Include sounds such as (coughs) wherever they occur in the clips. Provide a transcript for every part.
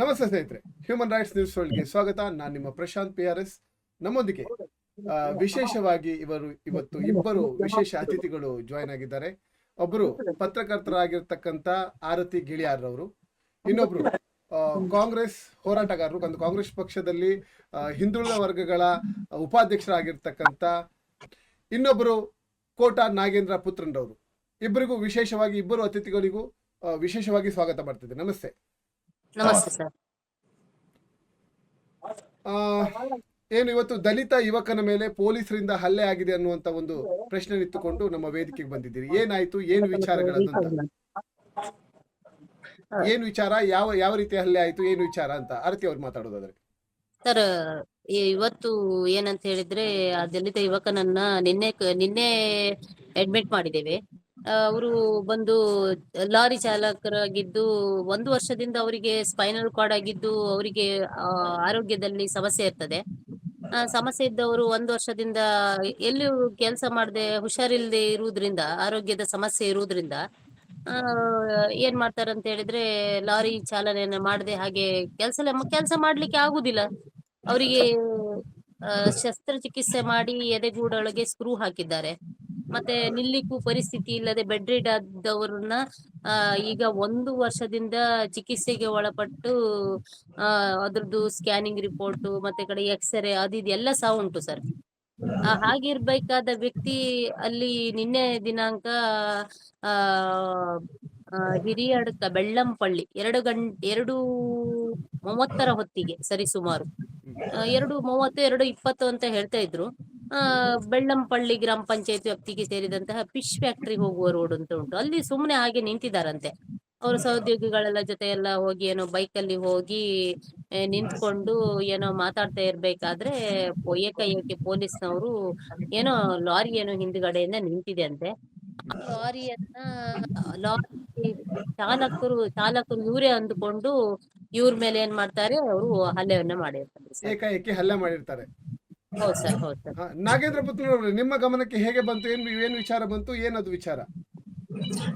ನಮಸ್ತೆ ಸ್ನೇಹಿತರೆ human rights news ವರ್ಲ್ಡ್ಗೆ ಸ್ವಾಗತ. ನಾನು ನಿಮ್ಮ ಪ್ರಶಾಂತ್ ಪಿ ಆರ್ ಎಸ್ ನಮ್ಮೊಂದಿಗೆ ವಿಶೇಷವಾಗಿ ಇವರು ಇವತ್ತು ಇಬ್ಬರು ವಿಶೇಷ ಅತಿಥಿಗಳು ಜಾಯ್ನ್ ಆಗಿದ್ದಾರೆ. ಒಬ್ಬರು ಪತ್ರಕರ್ತರಾಗಿರ್ತಕ್ಕಂಥ ಆರತಿ ಗಿಳಿಯಾರ್ರವರು ಇನ್ನೊಬ್ರು ಕಾಂಗ್ರೆಸ್ ಹೋರಾಟಗಾರರು, ಒಂದು ಕಾಂಗ್ರೆಸ್ ಪಕ್ಷದಲ್ಲಿ ಹಿಂದುಳಿದ ವರ್ಗಗಳ ಉಪಾಧ್ಯಕ್ಷರಾಗಿರ್ತಕ್ಕಂಥ ಇನ್ನೊಬ್ಬರು ಕೋಟಾ ನಾಗೇಂದ್ರ ಪುತ್ರನ್ರವರು ಇಬ್ಬರಿಗೂ ವಿಶೇಷವಾಗಿ ಇಬ್ಬರು ಅತಿಥಿಗಳಿಗೂ ವಿಶೇಷವಾಗಿ ಸ್ವಾಗತ ಮಾಡ್ತಿದ್ದೆ ನಮಸ್ತೆ. ನಮಸ್ತೆ ಸರ್ ಆ, ಏನು ಇವತ್ತು ದಲಿತ ಯುವಕನ ಮೇಲೆ ಪೊಲೀಸರಿಂದ ಹಲ್ಲೆ ಆಗಿದೆ ಅನ್ನುವಂತ ಒಂದು ಪ್ರಶ್ನೆ ಇಟ್ಟುಕೊಂಡು ನಮ್ಮ ವೇದಿಕೆಗೆ ಬಂದಿದ್ದೀರಿ. ಏನಾಯ್ತು? ಏನು ವಿಚಾರಗಳನ್ನು ಅಂತ ಏನು ವಿಚಾರ? ಯಾವ ಯಾವ ರೀತಿ ಹಲ್ಲೆ ಆಯ್ತು? ಏನು ವಿಚಾರ ಅಂತ ಆರತಿ ಅವ್ರು ಮಾತಾಡೋದಾದ್ರೆ. ಸರ್ ಇವತ್ತು ಏನಂತ ಹೇಳಿದ್ರೆ ಆ ದಲಿತ ಯುವಕನನ್ನ ನಿನ್ನೆ ನಿನ್ನೆ ಅಡ್ಮಿಟ್ ಮಾಡಿದ್ದೇವೆ. ಅವರು ಬಂದು ಲಾರಿ ಚಾಲಕರಾಗಿದ್ದು ಒಂದು ವರ್ಷದಿಂದ ಅವರಿಗೆ ಸ್ಪೈನಲ್ ಕಾರ್ಡ್ ಆಗಿದ್ದು ಅವರಿಗೆ ಆರೋಗ್ಯದಲ್ಲಿ ಸಮಸ್ಯೆ ಇರ್ತದೆ. ಸಮಸ್ಯೆ ಇದ್ದವರು ಒಂದು ವರ್ಷದಿಂದ ಎಲ್ಲೂ ಕೆಲಸ ಮಾಡದೆ ಹುಷಾರಿಲ್ಲದೆ ಇರುವುದರಿಂದ ಆರೋಗ್ಯದ ಸಮಸ್ಯೆ ಇರುವುದರಿಂದ ಏನ್ ಮಾಡ್ತಾರೆ ಅಂತ ಹೇಳಿದ್ರೆ ಲಾರಿ ಚಾಲನೆಯನ್ನ ಮಾಡದೆ ಹಾಗೆ ಕೆಲಸ ಕೆಲಸ ಮಾಡ್ಲಿಕ್ಕೆ ಆಗುದಿಲ್ಲ. ಅವರಿಗೆ ಶಸ್ತ್ರಚಿಕಿತ್ಸೆ ಮಾಡಿ ಎದೆಗೂಡೊಳಗೆ ಸ್ಕ್ರೂ ಹಾಕಿದ್ದಾರೆ. ಮತ್ತೆ ನಿಲ್ಲಿಕ್ಕೂ ಪರಿಸ್ಥಿತಿ ಇಲ್ಲದೆ ಬೆಡ್ ರಿಡ್ ಆದವರನ್ನ ಈಗ ಒಂದು ವರ್ಷದಿಂದ ಚಿಕಿತ್ಸೆಗೆ ಒಳಪಟ್ಟು ಆ ಅದ್ರದ್ದು ಸ್ಕ್ಯಾನಿಂಗ್ ರಿಪೋರ್ಟ್ ಮತ್ತೆ ಕಡೆ ಎಕ್ಸ್ರೇ ಅದು ಇದೆಲ್ಲ ಎಲ್ಲ ಸಹ ಉಂಟು ಸರ್ ಆ, ಹಾಗಿರ್ಬೇಕಾದ ವ್ಯಕ್ತಿ ಅಲ್ಲಿ ನಿನ್ನೆ ದಿನಾಂಕ ಆ ಹಿರಿಯಡ್ಕ ಬೆಳ್ಳಂಪಳ್ಳಿ ಎರಡು ಗಂಟೆ ಎರಡು ಮೂವತ್ತರ ಹೊತ್ತಿಗೆ ಸರಿ ಸುಮಾರು. ಎರಡು ಮೂವತ್ತು ಎರಡು ಇಪ್ಪತ್ತು ಅಂತ ಹೇಳ್ತಾ ಇದ್ರು. ಬೆಳ್ಳಂಪಳ್ಳಿ ಗ್ರಾಮ ಪಂಚಾಯತ್ ವ್ಯಾಪ್ತಿಗೆ ಸೇರಿದಂತಹ ಫಿಶ್ ಫ್ಯಾಕ್ಟರಿ ಹೋಗುವ ರೋಡ್ ಅಂತ ಉಂಟು. ಅಲ್ಲಿ ಸುಮ್ಮನೆ ಹಾಗೆ ನಿಂತಿದ್ದಾರಂತೆ ಅವರು ಸಹೋದ್ಯೋಗಿಗಳೆಲ್ಲ ಜೊತೆ ಎಲ್ಲ ಹೋಗಿ ಏನೋ ಬೈಕ್ ಅಲ್ಲಿ ಹೋಗಿ ನಿಂತ್ಕೊಂಡು ಏನೋ ಮಾತಾಡ್ತಾ ಇರ್ಬೇಕಾದ್ರೆ ಏಕಾಏಕಿ ಪೊಲೀಸ್ನವರು ಏನೋ ಲಾರಿ ಏನೋ ಹಿಂದ್ಗಡೆಯಿಂದ ನಿಂತಿದೆ ಅಂತೆ ಲಾರಿಯನ್ನ ಲಾರಿ ಚಾಲಕರು ಚಾಲಕರು ಇವರೇ ಅಂದುಕೊಂಡು ಇವ್ರ ಮೇಲೆ ಏನ್ ಮಾಡ್ತಾರೆ? ಅವರು ಹಲ್ಲೆಯನ್ನ ಮಾಡಿರ್ತಾರೆ ಏಕೈಕಿ ಏಕಾಏಕಿ ಹಲ್ಲೆ ಮಾಡಿರ್ತಾರೆ. ಹೌದ್ ಸರ್ ಹೌದ್ ಸರ್. ಹಾ, ನಾಗೇಂದ್ರ ಪುತ್ರ ನಿಮ್ಮ ಗಮನಕ್ಕೆ ಹೇಗೆ ಬಂತು? ಏನ್ ಏನ್ ವಿಚಾರ ಬಂತು? ಏನದು ವಿಚಾರ?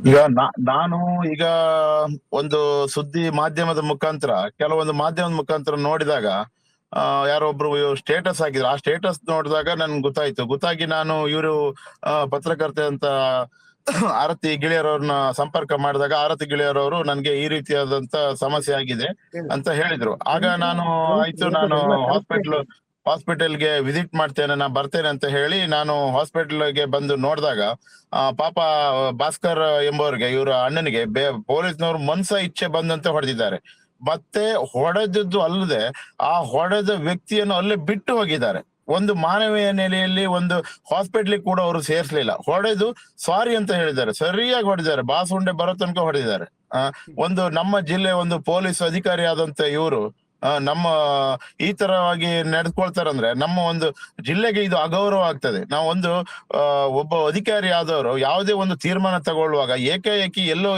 ಈಗ ನಾನು ಈಗ ಒಂದು ಸುದ್ದಿ ಮಾಧ್ಯಮದ ಮುಖಾಂತರ ಕೆಲವೊಂದು ಮಾಧ್ಯಮದ ಮುಖಾಂತರ ನೋಡಿದಾಗ ಯಾರೊಬ್ರು ಯಾರೋ ಸ್ಟೇಟಸ್ ಹಾಕಿದ್ರು. ಆ ಸ್ಟೇಟಸ್ ನೋಡಿದಾಗ ನನ್ಗೆ ಗೊತ್ತಾಯ್ತು. ಗೊತ್ತಾಗಿ ನಾನು ಇವರು ಪತ್ರಕರ್ತೆ ಅಂತ (coughs) ಆರತಿ ಗಿಳಿಯರವ್ರನ್ನ ಸಂಪರ್ಕ ಮಾಡಿದಾಗ ಆರತಿ ಗಿಳಿಯರವರು ನನ್ಗೆ ಈ ರೀತಿಯಾದಂತ ಸಮಸ್ಯೆ ಆಗಿದೆ ಅಂತ ಹೇಳಿದ್ರು. ಆಗ ನಾನು ಆಯ್ತು ನಾನು ಹಾಸ್ಪಿಟ್ಲ್ ಹಾಸ್ಪಿಟಲ್ಗೆ ವಿಸಿಟ್ ಮಾಡ್ತೇನೆ, ನಾ ಬರ್ತೇನೆ ಅಂತ ಹೇಳಿ ನಾನು ಹಾಸ್ಪಿಟಲ್ಗೆ ಬಂದು ನೋಡಿದಾಗ ಪಾಪ ಭಾಸ್ಕರ್ ಎಂಬವರಿಗೆ, ಇವರ ಅಣ್ಣನಿಗೆ ಬೇ, ಪೊಲೀಸ್ನವರು ಮನ್ಸ ಇಚ್ಛೆ ಬಂದಂತೆ ಹೊಡೆದಿದ್ದಾರೆ. ಮತ್ತೆ ಹೊಡೆದದ್ದು ಅಲ್ಲದೆ, ಆ ಹೊಡೆದ ವ್ಯಕ್ತಿಯನ್ನು ಅಲ್ಲೇ ಬಿಟ್ಟು ಹೋಗಿದ್ದಾರೆ. ಒಂದು ಮಾನವೀಯ ನೆಲೆಯಲ್ಲಿ ಒಂದು ಹಾಸ್ಪಿಟ್ಲಿಗೆ ಕೂಡ ಅವರು ಸೇರ್ಸ್ಲಿಲ್ಲ. ಹೊಡೆದು ಸಾರಿ ಅಂತ ಹೇಳಿದ್ದಾರೆ. ಸರಿಯಾಗಿ ಹೊಡೆದಿದ್ದಾರೆ. ಬಾಸುಂಡೆ ಬರೋ ತನಕ ಹೊಡೆದಿದ್ದಾರೆ. ಒಂದು ನಮ್ಮ ಜಿಲ್ಲೆ ಒಂದು ಪೊಲೀಸ್ ಅಧಿಕಾರಿ ಆದಂತ ಇವರು ನಮ್ಮ ಈ ತರವಾಗಿ ನಡೆದುಕೊಳ್ತಾರಂದ್ರೆ ನಮ್ಮ ಒಂದು ಜಿಲ್ಲೆಗೆ ಇದು ಅಗೌರವ ಆಗ್ತದೆ. ನಾವು ಒಂದು ಒಬ್ಬ ಅಧಿಕಾರಿ ಆದವರು ಯಾವುದೇ ಒಂದು ತೀರ್ಮಾನ ತಗೊಳ್ಳುವಾಗ ಏಕಾಏಕಿ ಎಲ್ಲೋ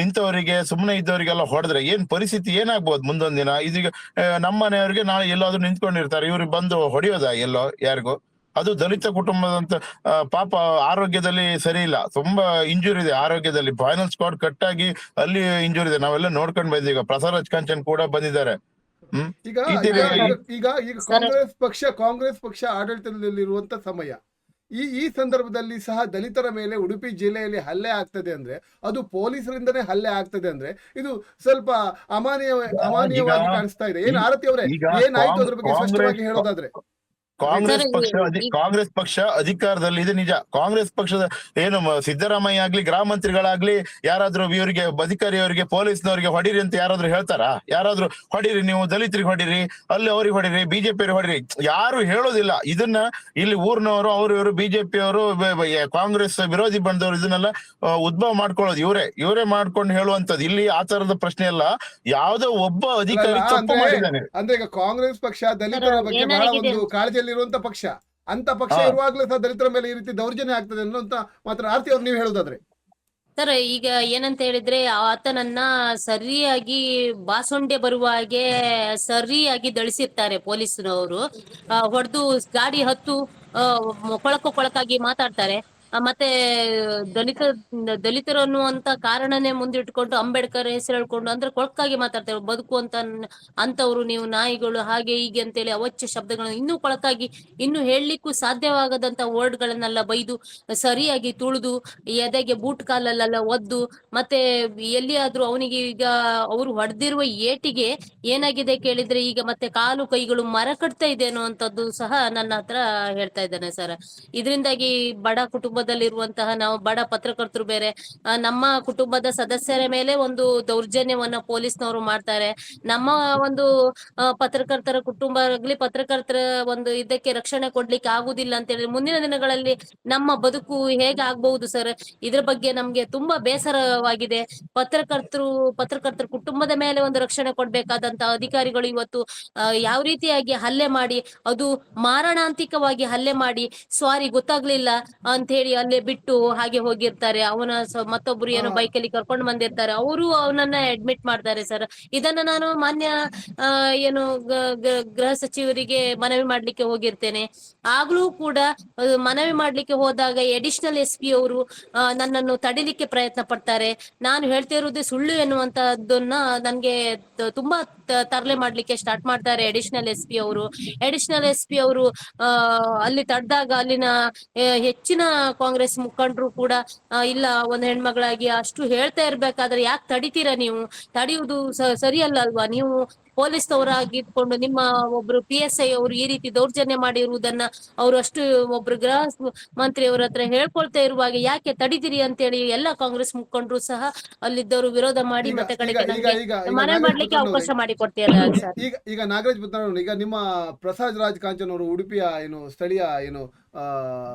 ನಿಂತವರಿಗೆ ಸುಮ್ಮನೆ ಇದ್ದವರಿಗೆಲ್ಲ ಹೊಡೆದ್ರೆ ಏನ್ ಪರಿಸ್ಥಿತಿ ಏನಾಗ್ಬೋದು ಮುಂದೊಂದ್ ದಿನ? ಇದೀಗ ಆ, ನಮ್ಮ ಮನೆಯವರಿಗೆ ನಾಳೆ ಎಲ್ಲಾದ್ರೂ ನಿಂತ್ಕೊಂಡಿರ್ತಾರೆ. ಇವ್ರಿಗೆ ಬಂದು ಹೊಡೆಯೋದ ಎಲ್ಲೋ ಯಾರಿಗೂ? ಅದು ದಲಿತ ಕುಟುಂಬದಂತ ಪಾಪ ಆರೋಗ್ಯದಲ್ಲಿ ಸರಿ ಇಲ್ಲ. ತುಂಬಾ ಇಂಜುರಿ ಇದೆ ಆರೋಗ್ಯದಲ್ಲಿ. ಫೈನಲ್ ಸ್ಕ್ವಾಡ್ ಕಟ್ ಆಗಿ ಅಲ್ಲಿ ಇಂಜುರಿ ಇದೆ. ನಾವೆಲ್ಲ ನೋಡ್ಕೊಂಡ್ ಬಂದಿದ್ದೀವಿ. ಪ್ರಸಾದ್ ಕಾಂಚನ್ ಕೂಡ ಬಂದಿದ್ದಾರೆ. ಈಗ ಈಗ ಈಗ- ಕಾಂಗ್ರೆಸ್ ಪಕ್ಷ ಕಾಂಗ್ರೆಸ್ ಪಕ್ಷ ಆಡಳಿತದಲ್ಲಿರುವಂತ ಸಮಯ. ಈ ಈ ಸಂದರ್ಭದಲ್ಲಿ ಸಹ ದಲಿತರ ಮೇಲೆ ಉಡುಪಿ ಜಿಲ್ಲೆಯಲ್ಲಿ ಹಲ್ಲೆ ಆಗ್ತದೆ ಅಂದ್ರೆ ಅದು ಪೊಲೀಸರಿಂದನೇ ಹಲ್ಲೆ ಆಗ್ತದೆ ಅಂದ್ರೆ ಇದು ಸ್ವಲ್ಪ ಅಮಾನ್ಯ ಅಮಾನ್ಯವಾಗಿ ಕಾಣಿಸ್ತಾ ಇದೆ. ಏನ್ ಆರತಿ ಅವರೇ ಏನಾಯ್ತು ಅದ್ರ ಬಗ್ಗೆ ಸ್ಪಷ್ಟವಾಗಿ ಹೇಳೋದಾದ್ರೆ? ಕಾಂಗ್ರೆಸ್ ಪಕ್ಷ ಕಾಂಗ್ರೆಸ್ ಪಕ್ಷ ಅಧಿಕಾರದಲ್ಲಿ ಇದೆ ನಿಜ. ಕಾಂಗ್ರೆಸ್ ಪಕ್ಷದ ಏನು ಸಿದ್ದರಾಮಯ್ಯ ಆಗ್ಲಿ ಗ್ರಾಮ ಮಂತ್ರಿಗಳಾಗ್ಲಿ ಯಾರಾದ್ರೂ ಇವರಿಗೆ ಅಧಿಕಾರಿಯವರಿಗೆ ಪೊಲೀಸ್ನವರಿಗೆ ಹೊಡಿರಿ ಅಂತ ಯಾರಾದ್ರೂ ಹೇಳ್ತಾರಾ? ಯಾರಾದ್ರೂ ಹೊಡಿರಿ ನೀವು ದಲಿತರಿಗೆ ಹೊಡಿರಿ ಅಲ್ಲಿ ಅವ್ರಿಗೆ ಹೊಡಿರಿ ಬಿಜೆಪಿ ಹೊಡಿರಿ ಯಾರು ಹೇಳೋದಿಲ್ಲ. ಇದನ್ನ ಇಲ್ಲಿ ಊರ್ನವರು ಅವ್ರು ಇವರು ಬಿಜೆಪಿ ಅವರು ಕಾಂಗ್ರೆಸ್ ವಿರೋಧಿ ಬಂದವರು ಇದನ್ನೆಲ್ಲ ಉದ್ಭವ ಮಾಡ್ಕೊಳ್ಳೋದು. ಇವರೇ ಇವರೇ ಮಾಡ್ಕೊಂಡು ಹೇಳುವಂತದ್ದು ಇಲ್ಲಿ ಆ ತರದ ಪ್ರಶ್ನೆ ಅಲ್ಲ. ಯಾವ್ದೋ ಒಬ್ಬ ಅಧಿಕಾರಿ ತಪ್ಪು ಅಂದ್ರೆ- ಮಾಡಿದ್ದಾನೆ. ಅಂದ್ರೆ ಈಗ ಕಾಂಗ್ರೆಸ್ ಪಕ್ಷ ದಲಿತರ ಬಗ್ಗೆ ಬಹಳ ಒಂದು ಒಂದು ಕಾಳಜಿಯಲ್ಲಿರುವಂತ ಪಕ್ಷ. ಅಂತ ಪಕ್ಷ ಇರುವಾಗಲೂ ಸಹ ದಲಿತರ ಮೇಲೆ ಈ ರೀತಿ ದೌರ್ಜನ್ಯ ಆಗ್ತದೆ ಅನ್ನೋಂತ ಮಾತ್ರ ಆರ್ತಿ ಅವ್ರು ನೀವು ಹೇಳೋದಾದ್ರೆ. ಸರ್ ಈಗ ಏನಂತ ಹೇಳಿದ್ರೆ ಆತನನ್ನ ಸರಿಯಾಗಿ ಬಾಸೊಂಡೆ ಬರುವ ಹಾಗೆ ಸರಿಯಾಗಿ ದಳಿಸಿರ್ತಾರೆ ಪೊಲೀಸ್ನವರು. ಹೊಡೆದು ಗಾಡಿ ಹತ್ತು ಆ, ಕೊಳಕು ಕೊಳಕಾಗಿ ಮಾತಾಡ್ತಾರೆ. ಮತ್ತೆ ದಲಿತ, ದಲಿತರು ಅನ್ನುವಂತ ಕಾರಣನೇ ಮುಂದಿಟ್ಕೊಂಡು ಅಂಬೇಡ್ಕರ್ ಹೆಸರು ಹೇಳ್ಕೊಂಡು ಅಂದ್ರೆ ಕೊಳಕಾಗಿ ಮಾತಾಡ್ತಾರೆ, ಬದುಕುವಂತ ಅಂತವ್ರು ನೀವು ನಾಯಿಗಳು ಹಾಗೆ ಹೀಗೆ ಅಂತೇಳಿ ಅವಚ್ಯ ಶಬ್ದಗಳನ್ನು ಇನ್ನೂ ಕೊಳಕಾಗಿ, ಇನ್ನು ಹೇಳಲಿಕ್ಕೂ ಸಾಧ್ಯವಾಗದಂತ ವರ್ಡ್ ಗಳನ್ನೆಲ್ಲ ಬೈದು, ಸರಿಯಾಗಿ ತುಳಿದು, ಎದೆಗೆ ಬೂಟ್ ಕಾಲಲ್ಲೆಲ್ಲ ಒದ್ದು, ಮತ್ತೆ ಎಲ್ಲಿಯಾದ್ರೂ ಅವನಿಗೆ ಈಗ ಅವರು ಹೊಡೆದಿರುವ ಏಟಿಗೆ ಏನಾಗಿದೆ ಕೇಳಿದ್ರೆ ಈಗ ಮತ್ತೆ ಕಾಲು ಕೈಗಳು ಮರ ಕಟ್ತಾ ಇದೆ ಅನ್ನುವಂಥದ್ದು ಸಹ ನನ್ನ ಹತ್ರ ಹೇಳ್ತಾ ಇದ್ದಾನೆ ಸರ್. ಇದರಿಂದಾಗಿ ಬಡ ಕುಟುಂಬದಲ್ಲಿರುವಂತಹ ನಾವು ಬಡ ಪತ್ರಕರ್ತರು ಬೇರೆ ನಮ್ಮ ಕುಟುಂಬದ ಸದಸ್ಯರ ಮೇಲೆ ಒಂದು ದೌರ್ಜನ್ಯವನ್ನ ಪೊಲೀಸ್ನವರು ಮಾಡ್ತಾರೆ. ನಮ್ಮ ಒಂದು ಪತ್ರಕರ್ತರ ಕುಟುಂಬ ಆಗ್ಲಿ ಪತ್ರಕರ್ತರ ಒಂದು ಇದಕ್ಕೆ ರಕ್ಷಣೆ ಕೊಡ್ಲಿಕ್ಕೆ ಆಗುದಿಲ್ಲ ಅಂತ ಹೇಳಿದ್ರೆ ಮುಂದಿನ ದಿನಗಳಲ್ಲಿ ನಮ್ಮ ಬದುಕು ಹೇಗೆ ಆಗ್ಬಹುದು ಸರ್? ಇದ್ರ ಬಗ್ಗೆ ನಮ್ಗೆ ತುಂಬಾ ಬೇಸರವಾಗಿದೆ. ಪತ್ರಕರ್ತರು, ಪತ್ರಕರ್ತರ ಕುಟುಂಬದ ಮೇಲೆ ಒಂದು ರಕ್ಷಣೆ ಕೊಡ್ಬೇಕಾದಂತ ಅಧಿಕಾರಿಗಳು ಇವತ್ತು ಯಾವ ರೀತಿಯಾಗಿ ಹಲ್ಲೆ ಮಾಡಿ, ಅದು ಮಾರಣಾಂತಿಕವಾಗಿ ಹಲ್ಲೆ ಮಾಡಿ ಸಾರಿ ಗೊತ್ತಾಗ್ಲಿಲ್ಲ ಅಂತ ಹೇಳಿ ಅಲ್ಲೇ ಬಿಟ್ಟು ಹಾಗೆ ಹೋಗಿರ್ತಾರೆ. ಅವನ ಮತ್ತೊಬ್ರು ಏನೋ ಹಾ. ಬೈಕ್ ಅಲ್ಲಿ ಕರ್ಕೊಂಡು ಬಂದಿರ್ತಾರೆ. ಅವರು ಅವನನ್ನ ಅಡ್ಮಿಟ್ ಮಾಡ್ತಾರೆ ಸರ್ ಇದನ್ನ ನಾನು ಮಾನ್ಯ ಏನು ಗೃಹ ಸಚಿವರಿಗೆ ಮನವಿ ಮಾಡ್ಲಿಕ್ಕೆ ಹೋಗಿರ್ತೇನೆ. ಆಗ್ಲೂ ಕೂಡ ಮನವಿ ಮಾಡ್ಲಿಕ್ಕೆ ಹೋದಾಗ ಎಡಿಷನಲ್ ಎಸ್ ಪಿ ಅವರು ನನ್ನನ್ನು ತಡಿಲಿಕ್ಕೆ ಪ್ರಯತ್ನ ಪಡ್ತಾರೆ. ನಾನು ಹೇಳ್ತಾ ಇರುವುದೇ ಸುಳ್ಳು ಎನ್ನುವಂತದ್ದನ್ನ ನನ್ಗೆ ತುಂಬಾ ತರಲೆ ಮಾಡ್ಲಿಕ್ಕೆ ಸ್ಟಾರ್ಟ್ ಮಾಡ್ತಾರೆ ಎಡಿಷನಲ್ ಎಸ್ ಪಿ ಅವರು. ಅಡಿಷನಲ್ ಎಸ್ ಪಿ ಅವರು ಅಲ್ಲಿ ತಡ್ದಾಗ ಅಲ್ಲಿನ ಹೆಚ್ಚಿನ ಕಾಂಗ್ರೆಸ್ ಮುಖಂಡರು ಕೂಡ ಇಲ್ಲ ಒಂದ್ ಹೆಣ್ಮಗಳಾಗಿ ಅಷ್ಟು ಹೇಳ್ತಾ ಇರ್ಬೇಕಾದ್ರೆ ಯಾಕೆ ತಡಿತೀರಾ ನೀವು? ತಡೆಯುವುದು ಸರಿಯಲ್ಲ ಅಲ್ವಾ? ನೀವು ಪೊಲೀಸ್ನವರಾಗಿದ್ಕೊಂಡು ನಿಮ್ಮ ಒಬ್ರು ಪಿ ಎಸ್ ಐ ಅವರು ಈ ರೀತಿ ದೌರ್ಜನ್ಯ ಮಾಡಿರುವುದನ್ನ ಅವರು ಅಷ್ಟು ಒಬ್ರು ಗೃಹ ಮಂತ್ರಿ ಅವ್ರ ಹತ್ರ ಹೇಳ್ಕೊಳ್ತಾ ಇರುವಾಗ ಯಾಕೆ ತಡಿದಿರಿ ಅಂತೇಳಿ ಎಲ್ಲ ಕಾಂಗ್ರೆಸ್ ಮುಖಂಡರು ಸಹ ಅಲ್ಲಿದ್ದವರು ವಿರೋಧ ಮಾಡಿ ಮತ್ತೆ ಕಡೆಗೆ ಈಗ- ನಮ್ಗೆ ಈಗ- ಈಗ ಮನವಿ ಮಾಡ್ಲಿಕ್ಕೆ ಅವಕಾಶ ಮಾಡಿಕೊಡ್ತೀರಾ ಸರ್? ಈಗ ಈಗ ನಾಗರಾಜ್ ಬುದ್ಧನವರು ಈಗ ನಿಮ್ಮ ಪ್ರಸಾದ್ ರಾಜ್ ಕಾಂಚನ್ ಅವರು ಉಡುಪಿಯ ಏನು ಸ್ಥಳೀಯ ಏನು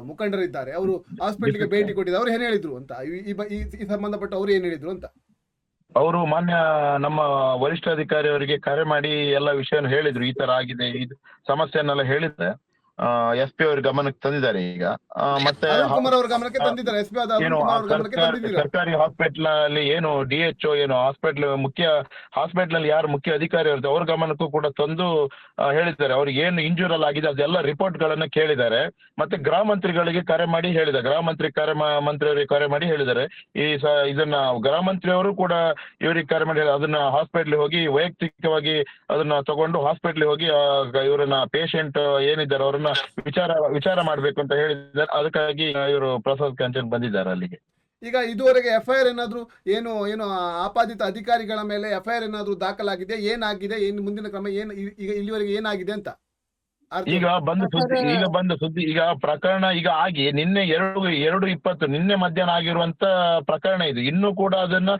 ಮುಖಂಡರಿದ್ದಾರೆ. ಅವರು ಹಾಸ್ಪಿಟಲ್ಗೆ ಭೇಟಿ ಕೊಟ್ಟಿದ್ದಾರೆ. ಅವ್ರು ಏನ್ ಹೇಳಿದ್ರು ಅಂತ? ಈ ಸಂಬಂಧಪಟ್ಟ ಅವ್ರು ಏನ್ ಹೇಳಿದ್ರು ಅಂತ? ಅವರು ಮಾನ್ಯ ನಮ್ಮ ವರಿಷ್ಠಾಧಿಕಾರಿ ಅವರಿಗೆ ಕರೆ ಮಾಡಿ ಎಲ್ಲ ವಿಷಯವನ್ನು ಹೇಳಿದ್ರು. ಈ ತರ ಆಗಿದೆ ಇದು ಸಮಸ್ಯೆಯನ್ನೆಲ್ಲ ಹೇಳಿದ್ರೆ ಎಸ್ ಪಿ ಅವ್ರ ಗಮನಕ್ಕೆ ತಂದಿದ್ದಾರೆ ಈಗ. ಆ, ಮತ್ತೆ ಅರುಣ್ ಕುಮಾರ್ ಅವ್ರ ಗಮನಕ್ಕೆ ತಂದಿದ್ದಾರೆ. ಎಸ್ ಪಿ ಆದ ಅರುಣ್ ಏನು ಕುಮಾರ್ ಆ ಅವ್ರ ಗಮನಕ್ಕೆ ಸರ್ಕಾರ- ತಂದಿದ್ದೀರಾ? ಸರ್ಕಾರಿ ಹಾಸ್ಪಿಟಲ್ ಅಲ್ಲಿ ಏನು ಡಿ ಎಚ್ ಏನು ಹಾಸ್ಪಿಟಲ್ ಮುಖ್ಯ ಹಾಸ್ಪಿಟಲ್ ಅಲ್ಲಿ ಯಾರು ಮುಖ್ಯ ಅಧಿಕಾರಿ ಇರುತ್ತೆ ಅವ್ರ ಗಮನಕ್ಕೂ ಕೂಡ ತಂದು ಆ, ಹೇಳಿದ್ದಾರೆ. ಅವ್ರಿಗೆ ಏನು ಇಂಜೂರಲ್ ಆಗಿದೆ ಅದೆಲ್ಲ ರಿಪೋರ್ಟ್ ಗಳನ್ನ ಕೇಳಿದ್ದಾರೆ. ಮತ್ತೆ ಗೃಹ ಮಂತ್ರಿಗಳಿಗೆ ಕರೆ ಮಾಡಿ ಹೇಳಿದ್ದಾರೆ. ಗೃಹ ಮಂತ್ರಿ ಕರೆ ಮಾ- ಮಂತ್ರಿಯವರಿಗೆ ಕರೆ ಮಾಡಿ ಹೇಳಿದ್ದಾರೆ. ಈ ಸ ಇದನ್ನ ಗೃಹ ಮಂತ್ರಿಯವರು ಕೂಡ ಇವರಿಗೆ ಕರೆ ಮಾಡಿ ಹೇಳಿ- ಅದನ್ನ ಹಾಸ್ಪಿಟಲ್ ಹೋಗಿ ವೈಯಕ್ತಿಕವಾಗಿ ಅದನ್ನ ತಗೊಂಡು ಹಾಸ್ಪಿಟ್ಲ್ ಹೋಗಿ ಆ, ಗ- ಇವರನ್ನ ಪೇಷಂಟ್ ಏನಿದ್ದಾರೆ ಅವ್ರನ್ನ ವಿಚಾರ ವಿಚಾರ ಮಾಡ್ಬೇಕು ಅಂತ ಹೇಳಿದ್ದಾರೆ. ಅದಕ್ಕಾಗಿ ಇವರು ಪ್ರಸಾದ್ ಕಂಚನ್ ಬಂದಿದ್ದಾರೆ ಅಲ್ಲಿಗೆ. ಈಗ ಇದುವರೆಗೆ ಎಫ್ಐಆರ್ ಏನಾದರೂ ಏನು ಏನು ಆಪಾದಿತ ಅಧಿಕಾರಿಗಳ ಮೇಲೆ ಎಫ್ಐಆರ್ ಏನಾದರೂ ದಾಖಲಾಗಿದೆ? ಏನಾಗಿದೆ? ಏನು ಮುಂದಿನ ಕ್ರಮ? ಏನು ಈಗ ಇಲ್ಲಿವರೆಗೆ ಏನಾಗಿದೆ ಅಂತ? ಈಗ ಬಂದ ಸುದ್ದಿ ಈಗ ಬಂದ ಸುದ್ದಿ ಈಗ ಪ್ರಕರಣ ಈಗ ಆಗಿ ನಿನ್ನೆ ಎರಡು ಎರಡು ಇಪ್ಪತ್ತು ನಿನ್ನೆ ಮಧ್ಯಾಹ್ನ ಆಗಿರುವಂತ ಪ್ರಕರಣ ಇದು. ಇನ್ನು ಕೂಡ ಅದನ್ನ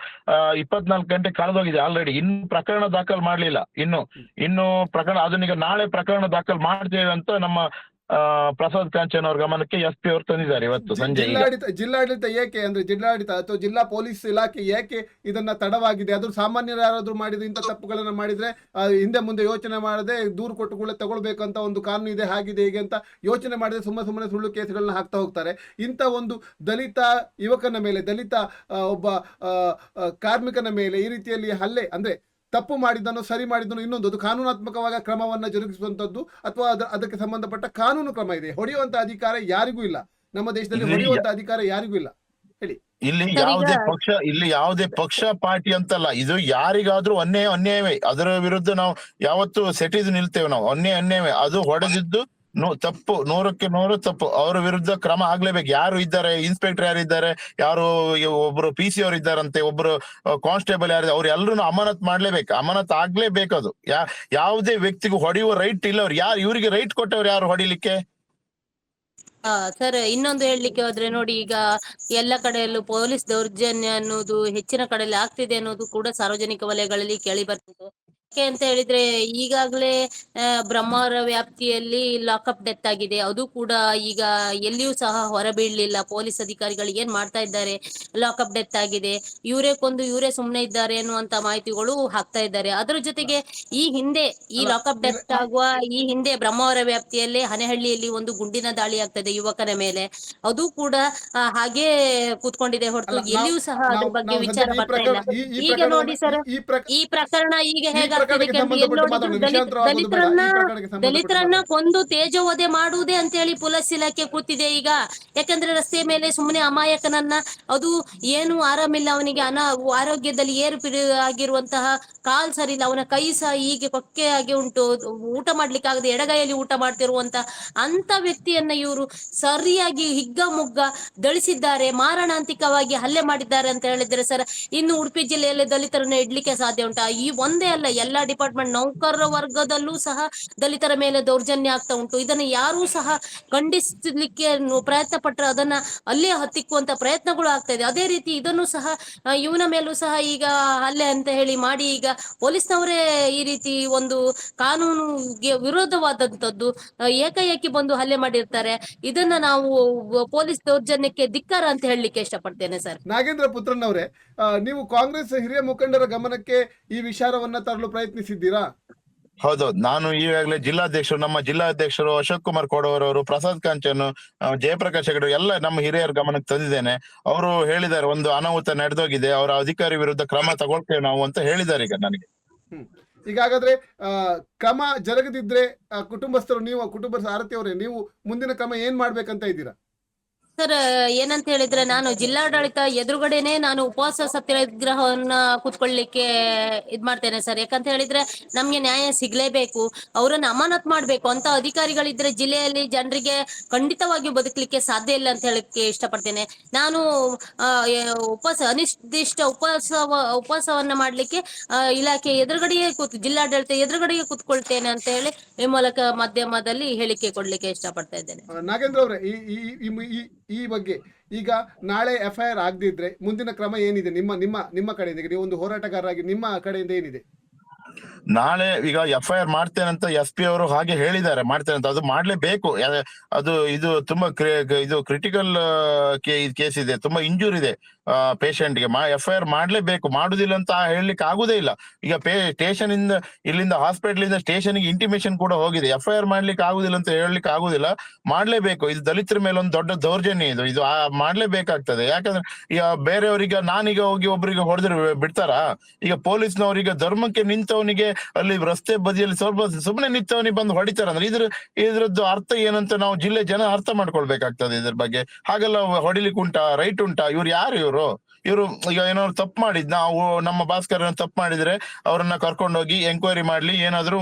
ಇಪ್ಪತ್ನಾಲ್ಕು ಗಂಟೆ ಕಳೆದೋಗಿದೆ ಆಲ್ರೆಡಿ ಇನ್ನು ಪ್ರಕರಣ ದಾಖಲು ಮಾಡ್ಲಿಲ್ಲ. ಇನ್ನು ಇನ್ನು ಪ್ರಕರಣ ಅದನ್ನೀಗ ನಾಳೆ ಪ್ರಕರಣ ದಾಖಲು ಮಾಡ್ತೇವೆ ಅಂತ ನಮ್ಮ ಪ್ರಸಾದ್ ಕಾಂಚನ್ ಅವ್ರ ಗಮನಕ್ಕೆ ಎಸ್ ಪಿ ಅವರು ತಂದಿದ್ದಾರೆ ಇವತ್ತು ಸಂಜೆ. ಜಿಲ್ಲಾಡಳಿತ ಜಿಲ್ಲಾಡಳಿತ ಏಕೆ ಅಂದ್ರೆ ಜಿಲ್ಲಾಡಳಿತ ಅಥವಾ ಜಿಲ್ಲಾ ಪೊಲೀಸ್ ಇಲಾಖೆ ಏಕೆ ಇದನ್ನ ತಡವಾಗಿದೆ? ಅದು ಸಾಮಾನ್ಯರು ಯಾರಾದ್ರೂ ಮಾಡಿದ್ರೆ ಇಂಥ ತಪ್ಪುಗಳನ್ನ ಮಾಡಿದ್ರೆ ಹಿಂದೆ ಮುಂದೆ ಯೋಚನೆ ಮಾಡದೆ ದೂರು ಕೊಟ್ಟು ಕೂಡ ತಗೊಳ್ಬೇಕಂತ ಒಂದು ಕಾನೂನು ಇದೆ ಹಾಗಿದೆ ಹೀಗೆ ಅಂತ ಯೋಚನೆ ಮಾಡಿದ್ರೆ ಸುಮ್ಮನೆ ಸುಮ್ಮನೆ ಸುಳ್ಳು ಕೇಸ್ಗಳನ್ನ ಹಾಕ್ತಾ ಹೋಗ್ತಾರೆ. ಇಂಥ ಒಂದು ದಲಿತ ಯುವಕನ ಮೇಲೆ ದಲಿತ ಒಬ್ಬ ಕಾರ್ಮಿಕನ ಮೇಲೆ ಈ ರೀತಿಯಲ್ಲಿ ಹಲ್ಲೆ ಅಂದ್ರೆ ತಪ್ಪು ಮಾಡಿದ್ದನ್ನು ಸರಿ ಮಾಡಿದ್ದನ್ನು ಇನ್ನೊಂದು ಅದು ಕಾನೂನಾತ್ಮಕವಾದ ಕ್ರಮವನ್ನ ಜರುಗಿಸುವಂತದ್ದು ಅಥವಾ ಅದ- ಅದಕ್ಕೆ ಸಂಬಂಧಪಟ್ಟ ಕಾನೂನು ಕ್ರಮ ಇದೆ. ಹೊಡೆಯುವಂತ ಅಧಿಕಾರ ಯಾರಿಗೂ ಇಲ್ಲ. ನಮ್ಮ ದೇಶದಲ್ಲಿ ಹೊಡೆಯುವಂತ ಅಧಿಕಾರ ಯಾರಿಗೂ ಇಲ್ಲ. ಹೇಳಿ. ಇಲ್ಲಿ ಯಾವುದೇ ಪಕ್ಷ ಇಲ್ಲಿ ಯಾವುದೇ ಪಕ್ಷ ಪಾರ್ಟಿ ಅಂತಲ್ಲ ಇದು ಯಾರಿಗಾದ್ರೂ ಅನ್ಯಾಯ ಅನ್ಯಾಯವೇ. ಅದರ ವಿರುದ್ಧ ನಾವು ಯಾವತ್ತು ಸೆಟಿಸ್ ನಿಲ್ತೇವೆ ನಾವು. ಅನ್ಯಾಯ ಅನ್ಯಾಯವೇ. ಅದು ಹೊಡೆದಿದ್ದು ತಪ್ಪು. ನೂರಕ್ಕೆ ನೂರು ತಪ್ಪು. ಅವರ ವಿರುದ್ಧ ಕ್ರಮ ಆಗ್ಲೇಬೇಕು. ಯಾರು ಇದ್ದಾರೆ? ಇನ್ಸ್ಪೆಕ್ಟರ್ ಯಾರು ಇದ್ದಾರೆ? ಯಾರು ಒಬ್ರು ಪಿ ಸಿ ಅವ್ರು ಇದ್ದಾರಂತೆ? ಒಬ್ರು ಕಾನ್ಸ್ಟೇಬಲ್ ಯಾರು ಅವ್ರು ಎಲ್ಲರೂ ಅಮಾನತ್ ಮಾಡ್ಲೇಬೇಕು. ಅಮಾನತ್ ಆಗ್ಲೇಬೇಕು ಅದು. ಯಾ, ಯಾವುದೇ ವ್ಯಕ್ತಿಗೂ ಹೊಡೆಯುವ ರೈಟ್ ಇಲ್ಲ ಅವ್ರು. ಯಾರು, ಇವರಿಗೆ ರೈಟ್ ಕೊಟ್ಟವ್ರು ಯಾರು ಹೊಡಿಲಿಕ್ಕೆ? ಸರ್ ಇನ್ನೊಂದು ಹೇಳಲಿಕ್ಕೆ ಹೋದ್ರೆ ನೋಡಿ, ಈಗ ಎಲ್ಲ ಕಡೆಯಲ್ಲೂ ಪೊಲೀಸ್ ದೌರ್ಜನ್ಯ ಅನ್ನೋದು ಹೆಚ್ಚಿನ ಕಡೆಯಲ್ಲಿ ಆಗ್ತಿದೆ ಅನ್ನೋದು ಕೂಡ ಸಾರ್ವಜನಿಕ ವಲಯಗಳಲ್ಲಿ ಕೇಳಿ ಬರ್ತಿದೆ. ಯಾಕೆ ಅಂತ ಹೇಳಿದ್ರೆ ಈಗಾಗಲೇ ಬ್ರಹ್ಮಾವರ ವ್ಯಾಪ್ತಿಯಲ್ಲಿ ಲಾಕಪ್ ಡೆತ್ ಆಗಿದೆ. ಅದು ಕೂಡ ಈಗ ಎಲ್ಲಿಯೂ ಸಹ ಹೊರಬೀಳಲಿಲ್ಲ. ಪೊಲೀಸ್ ಅಧಿಕಾರಿಗಳು ಏನ್ ಮಾಡ್ತಾ ಇದ್ದಾರೆ? ಲಾಕಪ್ ಡೆತ್ ಆಗಿದೆ. ಇವರೇ ಕೊಂದು ಇವರೇ ಸುಮ್ನೆ ಇದ್ದಾರೆ ಅನ್ನುವಂತ ಮಾಹಿತಿಗಳು ಹಾಕ್ತಾ ಇದ್ದಾರೆ. ಅದರ ಜೊತೆಗೆ ಈ ಹಿಂದೆ ಈ ಲಾಕಪ್ ಡೆತ್ ಆಗುವ ಈ ಹಿಂದೆ ಬ್ರಹ್ಮಾವರ ವ್ಯಾಪ್ತಿಯಲ್ಲಿ ಹನೆಹಳ್ಳಿಯಲ್ಲಿ ಒಂದು ಗುಂಡಿನ ದಾಳಿ ಆಗ್ತದೆ ಯುವಕನ ಮೇಲೆ. ಅದು ಕೂಡ ಹಾಗೆ ಕೂತ್ಕೊಂಡಿದೆ ಹೊರತು ಎಲ್ಲಿಯೂ ಸಹ ಅದ್ರ ಬಗ್ಗೆ ವಿಚಾರ ಬರ್ತಾ ಇಲ್ಲ. ಈಗ ನೋಡಿ ಸರ್ ಈ- ಈ ಪ್ರಕ- ಈ ಪ್ರಕರಣ ಈಗ ಈ ದಲಿತರನ್ನ ದಲಿತರನ್ನ ಕೊಂದು ತೇಜೋವಧೆ ಮಾಡುವುದೇ ಅಂತ ಹೇಳಿ ಪೊಲೀಸ್ ಇಲಾಖೆ ಕೂತಿದೆ ಈಗ. ಯಾಕಂದ್ರೆ ರಸ್ತೆ ಮೇಲೆ ಸುಮ್ಮನೆ ಅಮಾಯಕನನ್ನ ಅದು ಏನು ಆರಾಮಿಲ್ಲ ಅವನಿಗೆ. ಅನಾ ಆರೋಗ್ಯದಲ್ಲಿ ಏರುಪಿರು ಆಗಿರುವಂತಹ ಕಾಲ್ ಸರಿ ಇಲ್ಲ ಅವನ ಕೈ ಸಹ ಹೀಗೆ ಕೊಕ್ಕೆ ಆಗಿ ಉಂಟು. ಊಟ ಮಾಡ್ಲಿಕ್ಕೆ ಆಗದೆ ಎಡಗೈಯಲ್ಲಿ ಊಟ ಮಾಡ್ತಿರುವಂತ ಅಂತ ವ್ಯಕ್ತಿಯನ್ನ ಇವರು ಸರಿಯಾಗಿ ಹಿಗ್ಗಮುಗ್ಗ ದಳಿಸಿದ್ದಾರೆ ಮಾರಣಾಂತಿಕವಾಗಿ ಹಲ್ಲೆ ಮಾಡಿದ್ದಾರೆ ಅಂತ ಹೇಳಿದ್ರೆ ಸರ್ ಇನ್ನು ಉಡುಪಿ ಜಿಲ್ಲೆಯಲ್ಲಿ ದಲಿತರನ್ನ ಇಡ್ಲಿಕ್ಕೆ ಸಾಧ್ಯ ಉಂಟಾ? ಈ ಒಂದೇ ಅಲ್ಲ ಎಲ್ಲಾ ಡಿಪಾರ್ಟ್ಮೆಂಟ್ ನೌಕರರ ವರ್ಗದಲ್ಲೂ ಸಹ ದಲಿತರ ಮೇಲೆ ದೌರ್ಜನ್ಯ ಆಗ್ತಾ ಉಂಟು. ಇದನ್ನ ಯಾರು ಸಹ ಖಂಡಿಸಲಿಕ್ಕೆ ಪ್ರಯತ್ನ ಪಟ್ಟರೆ ಅದನ್ನ ಅಲ್ಲೇ ಹತ್ತಿಕ್ಕುವಂತ ಪ್ರಯತ್ನಗಳು ಆಗ್ತಾ ಇದೆ. ಅದೇ ರೀತಿ ಇದನ್ನು ಸಹ ಇವನ ಮೇಲೂ ಸಹ ಈಗ ಹಲ್ಲೆ ಅಂತ ಹೇಳಿ ಮಾಡಿ ಈಗ ಪೊಲೀಸ್ನವರೇ ಈ ರೀತಿ ಒಂದು ಕಾನೂನುಗೆ ವಿರೋಧವಾದಂತದ್ದು ಏಕಾಏಕಿ ಬಂದು ಹಲ್ಲೆ ಮಾಡಿರ್ತಾರೆ. ಇದನ್ನ ನಾವು ಪೊಲೀಸ್ ದೌರ್ಜನ್ಯಕ್ಕೆ ಧಿಕ್ಕಾರ ಅಂತ ಹೇಳಲಿಕ್ಕೆ ಇಷ್ಟಪಡ್ತೇನೆ ಸರ್. ನಾಗೇಂದ್ರ ಪುತ್ರನವರೇ ಅವರೇ ನೀವು ಕಾಂಗ್ರೆಸ್ ಹಿರಿಯ ಮುಖಂಡರ ಗಮನಕ್ಕೆ ಈ ವಿಚಾರವನ್ನ ತರಲು ಪ್ರಯತ್ನಿಸಿದ್ದೀರಾ? ಹೌದೌದು ನಾನು ಈಗಾಗಲೇ ಜಿಲ್ಲಾಧ್ಯಕ್ಷರು ನಮ್ಮ ಜಿಲ್ಲಾಧ್ಯಕ್ಷರು ಅಶೋಕ್ ಕುಮಾರ್ ಕೋಡವರವರು ಪ್ರಸಾದ್ ಕಾಂಚನ್ ಜಯಪ್ರಕಾಶ್ ಹೆಗಡೆ ಎಲ್ಲ ನಮ್ಮ ಹಿರಿಯರ ಗಮನಕ್ಕೆ ತಂದಿದ್ದೇನೆ. ಅವರು ಹೇಳಿದ್ದಾರೆ ಒಂದು ಅನಾಹುತ ನಡೆದೋಗಿದೆ ಅವರ ಅಧಿಕಾರಿ ವಿರುದ್ಧ ಕ್ರಮ ತಗೊಳ್ತೇವೆ ನಾವು ಅಂತ ಹೇಳಿದ್ದಾರೆ ಈಗ ನನಗೆ. ಈಗಾಗಾದ್ರೆ ಆ, ಕ್ರಮ ಜರುಗದಿದ್ರೆ ಕುಟುಂಬಸ್ಥರು ನೀವು ಕುಟುಂಬ ಸಾರಥಿ ಅವರೇ ನೀವು ಮುಂದಿನ ಕ್ರಮ ಏನ್ ಮಾಡ್ಬೇಕಂತ ಇದ್ದೀರಾ? ಸರ್, ಏನಂತ ಹೇಳಿದ್ರೆ ನಾನು ಜಿಲ್ಲಾಡಳಿತ ಎದುರುಗಡೆನೆ ನಾನು ಉಪವಾಸ ಸತ್ಯಾಗ್ರಹವನ್ನ ಕೂತ್ಕೊಳ್ಳಿಕ್ಕೆ ಇದ್ ಮಾಡ್ತೇನೆ ಸರ್. ಯಾಕಂತ ಹೇಳಿದ್ರೆ ನಮ್ಗೆ ನ್ಯಾಯ ಸಿಗ್ಲೇಬೇಕು, ಅವರನ್ನ ಅಮಾನತ್ ಮಾಡ್ಬೇಕು. ಅಂತ ಅಧಿಕಾರಿಗಳಿದ್ರೆ ಜಿಲ್ಲೆಯಲ್ಲಿ ಜನರಿಗೆ ಖಂಡಿತವಾಗಿಯೂ ಬದುಕಲಿಕ್ಕೆ ಸಾಧ್ಯ ಇಲ್ಲ ಅಂತ ಹೇಳಕ್ಕೆ ಇಷ್ಟಪಡ್ತೇನೆ. ನಾನು ಉಪವಾಸ, ಅನಿರ್ದಿಷ್ಟ ಉಪವಾಸ, ಉಪವಾಸವನ್ನ ಮಾಡ್ಲಿಕ್ಕೆ ಇಲಾಖೆ ಎದುರುಗಡೆಯೇ ಕೂತ್, ಜಿಲ್ಲಾಡಳಿತ ಎದುರುಗಡೆಗೆ ಕೂತ್ಕೊಳ್ತೇನೆ ಅಂತ ಹೇಳಿ ಈ ಮೂಲಕ ಮಾಧ್ಯಮದಲ್ಲಿ ಹೇಳಿಕೆ ಕೊಡ್ಲಿಕ್ಕೆ ಇಷ್ಟಪಡ್ತಾ ಇದ್ದೇನೆ. ನಾಗೇಂದ್ರ ಅವರೇ ಈ ಈ ಬಗ್ಗೆ ಈಗ ನಾಳೆ ಎಫ್ ಐ ಆರ್ ಆಗದಿದ್ರೆ ಮುಂದಿನ ಕ್ರಮ ಏನಿದೆ? ನಿಮ್ಮ ನಿಮ್ಮ ನಿಮ್ಮ ಕಡೆಯಿಂದ ನೀವು ಒಂದು ಹೋರಾಟಗಾರರಾಗಿ ನಿಮ್ಮ ಕಡೆಯಿಂದ ಏನಿದೆ? ನಾಳೆ ಈಗ ಎಫ್ ಐ ಆರ್ ಮಾಡ್ತೇನೆ ಅಂತ ಎಸ್ ಪಿ ಅವರು ಹಾಗೆ ಹೇಳಿದ್ದಾರೆ. ಮಾಡ್ತೇನೆ ಅಂತ. ಅದು ಮಾಡ್ಲೇಬೇಕು. ಅದು ಇದು ತುಂಬಾ ಇದು ಕ್ರಿಟಿಕಲ್ ಕೇಸ್ ಇದೆ. ತುಂಬಾ ಇಂಜೂರ್ ಇದೆ. ಪೇಷಂಟ್ಗೆ ಎಫ್ ಐ ಆರ್ ಮಾಡ್ಲೇಬೇಕು ಮಾಡುದಿಲ್ಲ ಅಂತ ಹೇಳಲಿಕ್ಕೆ ಆಗುದೇ ಇಲ್ಲ ಈಗ ಪೇ ಸ್ಟೇಷನ್ ಇಂದ, ಇಲ್ಲಿಂದ ಹಾಸ್ಪಿಟಲ್ ಇಂದ ಸ್ಟೇಷನ್ಗೆ ಇಂಟಿಮೇಶನ್ ಕೂಡ ಹೋಗಿದೆ. ಎಫ್ ಐ ಆರ್ ಮಾಡ್ಲಿಕ್ಕೆ ಆಗುದಿಲ್ಲ ಅಂತ ಹೇಳಲಿಕ್ಕೆ ಆಗುದಿಲ್ಲ ಮಾಡ್ಲೇಬೇಕು. ಇದು ದಲಿತರ ಮೇಲೆ ಒಂದು ದೊಡ್ಡ ದೌರ್ಜನ್ಯ ಇದು. ಇದು ಆ- ಮಾಡ್ಲೇಬೇಕಾಗ್ತದೆ. ಯಾಕಂದ್ರೆ ಈಗ ಬೇರೆಯವರಿಗೆ, ನಾನೀಗ ಹೋಗಿ ಒಬ್ಬರಿಗೆ ಹೊಡೆದ್ರೆ ಬಿಡ್ತಾರಾ? ಈಗ ಪೊಲೀಸ್ನವರಿಗೆ ಧರ್ಮಕ್ಕೆ ನಿಂತವನಿಗೆ ಅಲ್ಲಿ ರಸ್ತೆ ಬದಿಯಲ್ಲಿ ಸ್ವಲ್ಪ ಸುಮ್ಮನೆ ನಿಂತವನಿಗೆ ಬಂದು ಹೊಡಿತಾರ. ಅಂದ್ರೆ ಇದ್ರ, ಇದ್ರದ್ದು ಅರ್ಥ ಏನಂತ ನಾವು ಜಿಲ್ಲೆ ಜನ ಅರ್ಥ ಮಾಡ್ಕೊಳ್ಬೇಕಾಗ್ತದೆ ಇದ್ರ ಬಗ್ಗೆ. ಹಾಗೆಲ್ಲ ಹೊಡಿಲಿಕ್ಕೆ ಉಂಟಾ ರೈಟ್ ಉಂಟಾ ಇವ್ರು ಯಾರು ಇವರು? ಇವರು ಈಗ ಏನೋ ತಪ್ಪು ಮಾಡಿದ್, ನಾವು ನಮ್ಮ ಭಾಸ್ಕರ್ ತಪ್ಪು ಮಾಡಿದ್ರೆ ಅವರನ್ನ ಕರ್ಕೊಂಡೋಗಿ ಎಂಕ್ವೈರಿ ಮಾಡ್ಲಿ, ಏನಾದ್ರು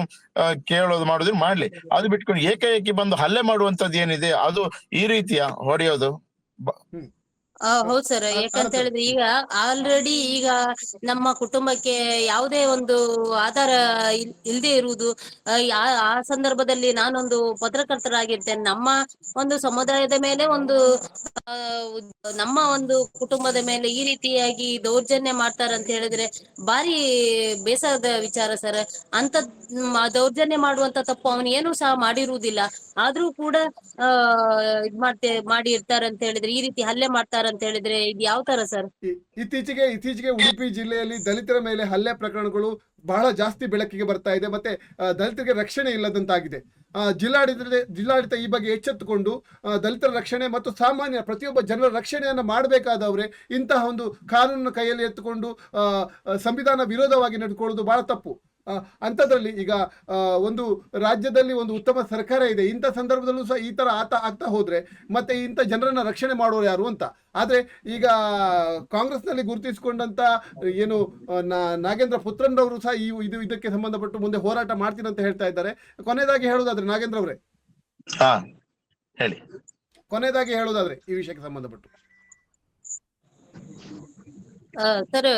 ಕೇಳೋದು ಮಾಡೋದು ಮಾಡ್ಲಿ. ಅದು ಬಿಟ್ಕೊಂಡು ಏಕಾಏಕಿ ಬಂದು ಹಲ್ಲೆ ಮಾಡುವಂತದ್ದು ಏನಿದೆ, ಅದು ಈ ರೀತಿಯ ಹೊಡೆಯೋದು. ಆ, ಹೌದ್. ಸರ್. ಯಾಕಂತ ಹೇಳಿದ್ರೆ ಈಗ ಆಲ್ರೆಡಿ ಈಗ ನಮ್ಮ ಕುಟುಂಬಕ್ಕೆ ಯಾವುದೇ ಒಂದು ಆಧಾರ ಇಲ್- ಇಲ್ದೇ ಇರುವುದು ಆ, ಆ- ಆ ಸಂದರ್ಭದಲ್ಲಿ ನಾನೊಂದು ಪತ್ರಕರ್ತರಾಗಿರ್ತೇನೆ ನಮ್ಮ ಒಂದು ಸಮುದಾಯದ ಮೇಲೆ ಒಂದು ಆ, ನಮ್ಮ ಒಂದು ಕುಟುಂಬದ ಮೇಲೆ ಈ ರೀತಿಯಾಗಿ ದೌರ್ಜನ್ಯ ಮಾಡ್ತಾರೆ ಅಂತ ಹೇಳಿದ್ರೆ ಬಾರಿ ಬೇಸರದ ವಿಚಾರ ಸರ್. ಅಂತ ದೌರ್ಜನ್ಯ ಮಾಡುವಂತ ತಪ್ಪು ಅವನು ಏನು ಸಹ ಮಾಡಿರುವುದಿಲ್ಲ. ಆದ್ರೂ ಕೂಡ ಆ ಇದ್ ಮಾಡ್ತೇ ಮಾಡಿ ಇರ್ತಾರೆ ಅಂತ ಹೇಳಿದ್ರೆ ಈ ರೀತಿ ಹಲ್ಲೆ ಮಾಡ್ತಾರೆ ಅಂತ ಹೇಳಿದ್ರೆ ಇದು ಯಾವ ತರ ಸರ್? ಇತ್ತೀಚೆಗೆ ಇತ್ತೀಚೆಗೆ ಉಡುಪಿ ಜಿಲ್ಲೆಯಲ್ಲಿ ದಲಿತರ ಮೇಲೆ ಹಲ್ಲೆ ಪ್ರಕರಣಗಳು ಬಹಳ ಜಾಸ್ತಿ ಬೆಳಕಿಗೆ ಬರ್ತಾ ಇದೆ. ಮತ್ತೆ ದಲಿತರಿಗೆ ರಕ್ಷಣೆ ಇಲ್ಲದಂತಾಗಿದೆ. ಜಿಲ್ಲಾಡಳಿತ ಜಿಲ್ಲಾಡಳಿತ ಈ ಬಗ್ಗೆ ಎಚ್ಚೆತ್ತುಕೊಂಡು ದಲಿತರ ರಕ್ಷಣೆ ಮತ್ತು ಸಾಮಾನ್ಯ ಪ್ರತಿಯೊಬ್ಬ ಜನರ ರಕ್ಷಣೆಯನ್ನು ಮಾಡಬೇಕಾದವರೇ ಇಂತಹ ಒಂದು ಕಾನೂನನ್ನು ಕೈಯಲ್ಲಿ ಎತ್ತುಕೊಂಡು ಸಂವಿಧಾನ ವಿರೋಧವಾಗಿ ನಡೆದುಕೊಳ್ಳೋದು ಬಹಳ ತಪ್ಪು. ಅಂಥದ್ರಲ್ಲಿ ಈಗ ಒಂದು ರಾಜ್ಯದಲ್ಲಿ ಒಂದು ಉತ್ತಮ ಸರ್ಕಾರ ಇದೆ. ಇಂಥ ಸಂದರ್ಭದಲ್ಲೂ ಸಹ ಈ ತರ ಆತ ಆಗ್ತಾ ಹೋದರೆ ಮತ್ತೆ ಇಂಥ ಜನರನ್ನು ರಕ್ಷಣೆ ಮಾಡೋರು ಯಾರು ಅಂತ. ಆದ್ರೆ ಈಗ ಕಾಂಗ್ರೆಸ್ನಲ್ಲಿ ಗುರುತಿಸಿಕೊಂಡಂಥ ಏನು ನಾಗೇಂದ್ರ ಪುತ್ರನ್ರವರು ಸಹ ಈ ಇದು ಇದಕ್ಕೆ ಸಂಬಂಧಪಟ್ಟು ಮುಂದೆ ಹೋರಾಟ ಮಾಡ್ತೀನಿ ಅಂತ ಹೇಳ್ತಾ ಇದ್ದಾರೆ. ಕೊನೆಯದಾಗಿ ಹೇಳೋದಾದ್ರೆ ನಾಗೇಂದ್ರ ಅವರೇ. ಹಾ ಹೇಳಿ. ಕೊನೆಯದಾಗಿ ಹೇಳೋದಾದ್ರೆ ಈ ವಿಷಯಕ್ಕೆ ಸಂಬಂಧಪಟ್ಟು. ಸರ್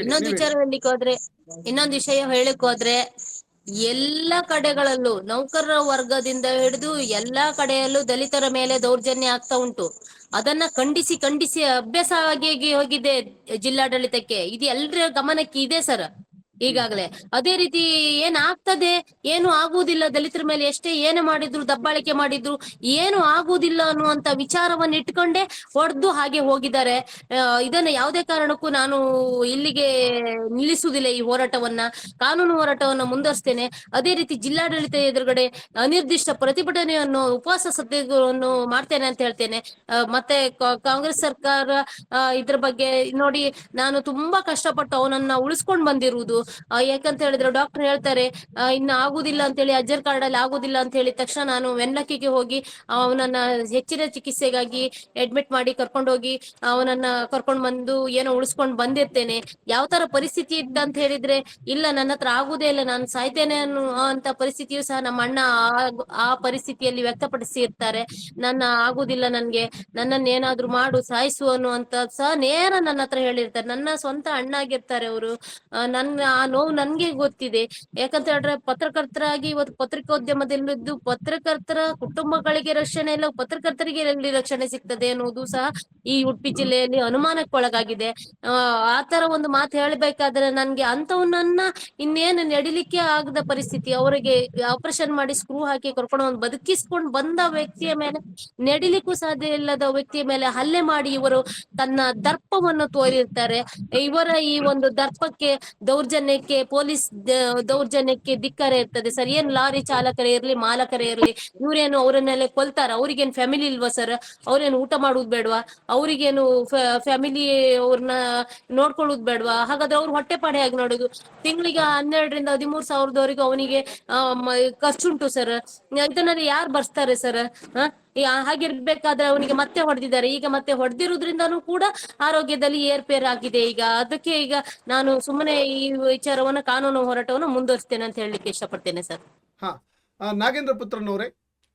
ಇನ್ನೊಂದು ವಿಚಾರ ಹೇಳಲಿಕ್ಕೆ ಹೋದ್ರೆ ಇನ್ನೊಂದು ವಿಷಯ ಹೇಳಿಕ್ ಹೋದ್ರೆ ಎಲ್ಲ ಕಡೆಗಳಲ್ಲೂ ನೌಕರರ ವರ್ಗದಿಂದ ಹಿಡಿದು ಎಲ್ಲಾ ಕಡೆಯಲ್ಲೂ ದಲಿತರ ಮೇಲೆ ದೌರ್ಜನ್ಯ ಆಗ್ತಾ ಉಂಟು. ಅದನ್ನ ಖಂಡಿಸಿ ಖಂಡಿಸಿ ಅಭ್ಯಾಸವಾಗಿ ಆಗಿ ಹೋಗಿದೆ ಜಿಲ್ಲಾಡಳಿತಕ್ಕೆ. ಇದು ಎಲ್ರ ಗಮನಕ್ಕೆ ಇದೆ ಸರ್? ಈಗಾಗಲೇ. ಅದೇ ರೀತಿ ಏನ್ ಆಗ್ತದೆ ಏನು ಆಗುವುದಿಲ್ಲ? ದಲಿತರ ಮೇಲೆ ಎಷ್ಟೇ ಏನು ಮಾಡಿದ್ರು, ದಬ್ಬಾಳಿಕೆ ಮಾಡಿದ್ರು, ಏನು ಆಗುವುದಿಲ್ಲ ಅನ್ನುವಂತ ವಿಚಾರವನ್ನ ಇಟ್ಕೊಂಡೇ ಹೊಡೆದು ಹಾಗೆ ಹೋಗಿದ್ದಾರೆ. ಇದನ್ನ ಯಾವುದೇ ಕಾರಣಕ್ಕೂ ನಾನು ಇಲ್ಲಿಗೆ ನಿಲ್ಲಿಸುವುದಿಲ್ಲ ಈ ಹೋರಾಟವನ್ನ. ಕಾನೂನು ಹೋರಾಟವನ್ನ ಮುಂದುವರಿಸ್ತೇನೆ. ಅದೇ ರೀತಿ ಜಿಲ್ಲಾಡಳಿತ ಎದುರುಗಡೆ ಅನಿರ್ದಿಷ್ಟ ಪ್ರತಿಭಟನೆಯನ್ನು ಉಪವಾಸ ಸತ್ಯಾಗ್ರಹವನ್ನು ಮಾಡ್ತೇನೆ ಅಂತ ಹೇಳ್ತೇನೆ. ಮತ್ತೆ ಕಾಂಗ್ರೆಸ್ ಸರ್ಕಾರ ಇದ್ರ ಬಗ್ಗೆ ನೋಡಿ, ನಾನು ತುಂಬಾ ಕಷ್ಟಪಟ್ಟು ಅವನನ್ನ ಉಳಿಸ್ಕೊಂಡ್ ಬಂದಿರುವುದು. ಯಾಕಂತ ಹೇಳಿದ್ರೆ ಡಾಕ್ಟರ್ ಹೇಳ್ತಾರೆ ಇನ್ನು ಆಗುದಿಲ್ಲ ಅಂತ ಹೇಳಿ ಅಜ್ಜರ್ ಕಾರ್ಡ್ ಅಲ್ಲಿ ಆಗುದಿಲ್ಲ ಅಂತ ಹೇಳಿ ತಕ್ಷಣ ನಾನು ವೆನ್ಲಕ್ಕಿಗೆ ಹೋಗಿ ಅವನನ್ನ ಹೆಚ್ಚಿನ ಚಿಕಿತ್ಸೆಗಾಗಿ ಅಡ್ಮಿಟ್ ಮಾಡಿ ಕರ್ಕೊಂಡೋಗಿ ಅವನನ್ನ ಕರ್ಕೊಂಡ್ ಬಂದು ಏನೋ ಉಳಿಸ್ಕೊಂಡ್ ಬಂದಿರ್ತೇನೆ. ಯಾವ ತರ ಪರಿಸ್ಥಿತಿ ಇದ್ದ ಅಂತ ಹೇಳಿದ್ರೆ, ಇಲ್ಲ, ನನ್ನ ಹತ್ರ ಆಗುದೇ ಇಲ್ಲ, ನಾನು ಸಾಯ್ತೇನೆ ಅಂತ ಪರಿಸ್ಥಿತಿಯು ಸಹ ನಮ್ಮ ಅಣ್ಣ ಆ- ಪರಿಸ್ಥಿತಿಯಲ್ಲಿ ವ್ಯಕ್ತಪಡಿಸಿ ಇರ್ತಾರೆ ನನ್ನ ಆಗುದಿಲ್ಲ ನನ್ಗೆ ನನ್ನನ್ನ ಏನಾದ್ರೂ ಮಾಡು, ಸಾಯಿಸು ಅನ್ನುವಂತ ಸಹ ನೇರ ನನ್ನ ಹತ್ರ ಹೇಳಿರ್ತಾರೆ. ನನ್ನ ಸ್ವಂತ ಅಣ್ಣ ಆಗಿರ್ತಾರೆ ಅವರು ನನ್ನ ನೋವು ನನ್ಗೆ ಗೊತ್ತಿದೆ. ಯಾಕಂತ ಹೇಳಿದ್ರೆ ಪತ್ರಕರ್ತರಾಗಿ ಇವತ್ತು ಪತ್ರಿಕೋದ್ಯಮದಲ್ಲಿದ್ದು ಪತ್ರಕರ್ತರ ಕುಟುಂಬಗಳಿಗೆ ರಕ್ಷಣೆ ಇಲ್ಲ, ಪತ್ರಕರ್ತರಿಗೆ ಎಲ್ಲಿ ರಕ್ಷಣೆ ಸಿಗ್ತದೆ ಅನ್ನೋದು ಸಹ ಈ ಉಡುಪಿ ಜಿಲ್ಲೆಯಲ್ಲಿ ಅನುಮಾನಕ್ಕೊಳಗಾಗಿದೆ ಆ ತರ ಒಂದು ಮಾತು ಹೇಳ್ಬೇಕಾದ್ರೆ ನನ್ಗೆ ಅಂತವನ್ನ ಇನ್ನೇನು ನಡಿಲಿಕ್ಕೆ ಆಗದ ಪರಿಸ್ಥಿತಿ. ಅವರಿಗೆ ಆಪರೇಷನ್ ಮಾಡಿ ಸ್ಕ್ರೂ ಹಾಕಿ ಕರ್ಕೊಂಡು ಒಂದು ಬದುಕಿಸ್ಕೊಂಡು ಬಂದ ವ್ಯಕ್ತಿಯ ಮೇಲೆ, ನಡಿಲಿಕ್ಕೂ ಸಾಧ್ಯ ಇಲ್ಲದ ವ್ಯಕ್ತಿಯ ಮೇಲೆ ಹಲ್ಲೆ ಮಾಡಿ ಇವರು ತನ್ನ ದರ್ಪವನ್ನು ತೋರಿರ್ತಾರೆ. ಇವರ ಈ ಒಂದು ದರ್ಪಕ್ಕೆ ದೌರ್ಜನ್ಯಕ್ಕೆ, ಪೊಲೀಸ್ ದೌರ್ಜನ್ಯಕ್ಕೆ ಧಿಕ್ಕರ ಇರ್ತದೆ. ಸರ್, ಏನ್ ಲಾರಿ ಚಾಲಕರೇ ಇರ್ಲಿ, ಮಾಲಕರೇ ಇರ್ಲಿ, ಇವ್ರೇನು ಅವರನ್ನೆಲ್ಲ ಕೊಲ್ತಾರ? ಅವ್ರಿಗೇನು ಫ್ಯಾಮಿಲಿ ಇಲ್ವಾ ಸರ್? ಅವ್ರೇನು ಊಟ ಮಾಡುದು ಬೇಡವಾ? ಅವ್ರಿಗೇನು ಫ್ಯಾಮಿಲಿ ಅವ್ರನ್ನ ನೋಡ್ಕೊಳ್ಳೋದು ಬೇಡವಾ? ಹಾಗಾದ್ರೆ ಅವ್ರು ಹೊಟ್ಟೆ ಪಾಡೆ ಆಗಿ ನೋಡುದು? ತಿಂಗಳಿಗೆ ಹನ್ನೆರಡರಿಂದ ಹದಿಮೂರು ಸಾವಿರದವರೆಗೂ ಅವನಿಗೆ ಖರ್ಚುಂಟು ಸರ್. ಇದನ್ನ ಯಾರು ಬರ್ಸ್ತಾರೆ ಸರ್? ಹಾಗಿರ್ಬೇಕಾದ್ರೆ ಅವನಿಗೆ ಮತ್ತೆ ಹೊಡೆದಿದ್ದಾರೆ. ಈಗ ಮತ್ತೆ ಹೊಡೆದಿರೋದ್ರಿಂದನೂ ಕೂಡ ಆರೋಗ್ಯದಲ್ಲಿ ಏರ್ಪೇರ್ ಆಗಿದೆ. ಈಗ ಅದಕ್ಕೆ ಈಗ ನಾನು ಸುಮ್ಮನೆ ಈ ವಿಚಾರವನ್ನ ಕಾನೂನು ಹೋರಾಟವನ್ನು ಮುಂದುವರಿಸ್ತೇನೆ ಅಂತ ಹೇಳಲಿಕ್ಕೆ ಇಷ್ಟಪಡ್ತೇನೆ ಸರ್. ಹಾ ಆ, ನಾಗೇಂದ್ರ ಪುತ್ರನವರೇ